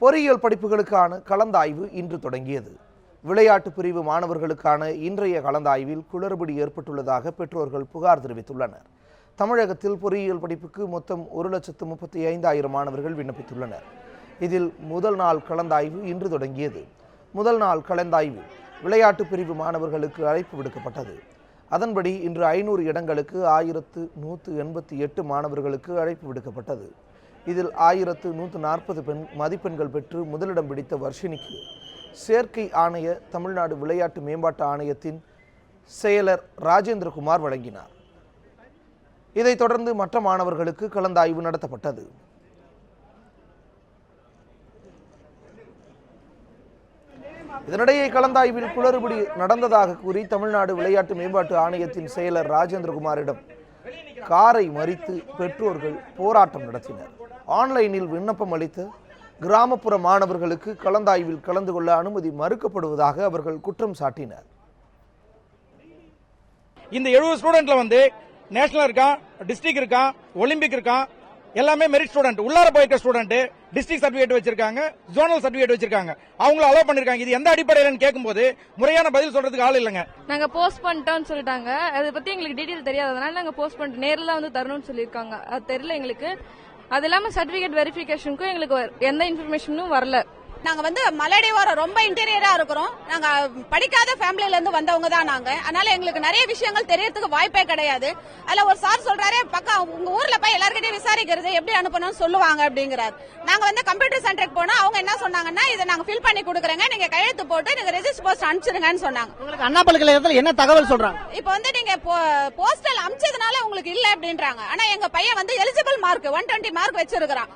பொறியியல் படிப்புகளுக்கான கலந்தாய்வு இன்று தொடங்கியது. விளையாட்டு பிரிவு மாணவர்களுக்கான இன்றைய கலந்தாய்வில் குளறுபடி ஏற்பட்டுள்ளதாக பெற்றோர்கள் புகார் தெரிவித்துள்ளனர். தமிழகத்தில் பொறியியல் படிப்புக்கு மொத்தம் ஒரு லட்சத்து முப்பத்தி ஐந்தாயிரம் மாணவர்கள் விண்ணப்பித்துள்ளனர். இதில் முதல் நாள் கலந்தாய்வு இன்று தொடங்கியது. முதல் நாள் கலந்தாய்வில் விளையாட்டு பிரிவு மாணவர்களுக்கு அழைப்பு விடுக்கப்பட்டது. அதன்படி இன்று ஐநூறு இடங்களுக்கு ஆயிரத்து நூற்று எண்பத்தி எட்டு மாணவர்களுக்கு அழைப்பு விடுக்கப்பட்டது. இதில் ஆயிரத்து நூற்று நாற்பது பெண் மதிப்பெண்கள் பெற்று முதலிடம் பிடித்த வர்ஷினிக்கு சேர்க்கை ஆணைய தமிழ்நாடு விளையாட்டு மேம்பாட்டு ஆணையத்தின் செயலர் ராஜேந்திரகுமார் வழங்கினார். இதைத் தொடர்ந்து மற்ற மாணவர்களுக்கு கலந்தாய்வு நடத்தப்பட்டது. இதனிடையே கலந்தாய்வில் குளறுபடி நடந்ததாக கூறி தமிழ்நாடு விளையாட்டு மேம்பாட்டு ஆணையத்தின் செயலர் ராஜேந்திரகுமாரிடம் காரை மறித்து பெற்றோர்கள் போராட்டம் நடத்தினர். ஆன்லைனில் விண்ணப்பம் அளித்த கிராமப்புற மாணவர்களுக்கு கலந்தாய்வில் கலந்து கொள்ள அனுமதி மறுக்கப்படுவதாக அவர்கள் குற்றம் சாட்டினர். இந்த எழுபது ஸ்டூடெண்ட்ல வந்து நேஷனல் இருக்கான் டிஸ்ட்ரிக்ட் இருக்கான் ஒலிம்பிக் இருக்கான் எல்லாமே மெரிட் ஸ்டூடெண்ட் உள்ளார போயிருக்க ஸ்டூடெண்ட் டிஸ்ட்ரிக்ட் சர்டிபிகேட் வச்சிருக்காங்க ஜோனல் சர்டிபிகேட் வச்சிருக்காங்க. அவங்கள அலோவ் பண்ணிருக்காங்க. இது எந்த அடிப்படையிலன்னு கேட்கும்போது முறையான பதில் சொல்றதுக்கு ஆள் இல்லைங்க. நாங்க போஸ்ட் பண்ணிட்டோம்னு சொல்லிட்டாங்க. அதை பத்தி எங்களுக்கு டீடைல் தெரியாததுனால நாங்க போஸ்ட் பண்ணிட்டு நேர்ல வந்து தரணும்னு சொல்லியிருக்காங்க. அது தெரியல எங்களுக்கு. அது இல்லாம சர்டிபிகேட் வெரிஃபிகேஷனுக்கும் எங்களுக்கு எந்த இன்ஃபர்மேஷனும் வரல. நாங்க வந்து மலையடிவாரம் ரொம்ப இன்டீரியரா இருக்கிறோம். நாங்க படிக்காத ஃபேமிலில இருந்து வந்தவங்க தான் நாங்க. அதனால எங்களுக்கு நிறைய விஷயங்கள் தெரியறதுக்கு வாய்ப்பே கிடையாது. அதுல ஒரு சார் சொல்றாரு பக்கம் உங்க ஊர்ல போய் எல்லார்கிட்டயும் விசாரிக்கிறது எப்படி அனுப்பணும்னு சொல்லுவாங்க அப்படிங்கிறார். நாங்க வந்து கம்ப்யூட்டர் சென்டருக்கு போனா அவங்க என்ன சொன்னாங்கன்னா இதை நாங்க ஃபில் பண்ணி கொடுக்குறேங்க. நீங்க கையெழுத்து போட்டு நீங்க ரெஜிஸ்டர் போஸ்ட் அனுப்பிச்சிருங்கன்னு சொன்னாங்க. உங்களுக்கு அண்ணா பல்கலைக்கழகத்தில் என்ன தகவல் சொல்றாங்க? இப்போ வந்து நீங்க போஸ்டல் உங்களுக்கு இல்ல அப்படின்றாங்க. ஆனா எங்க பையன் வந்து eligible mark one twenty mark வச்சிருக்கிறான்.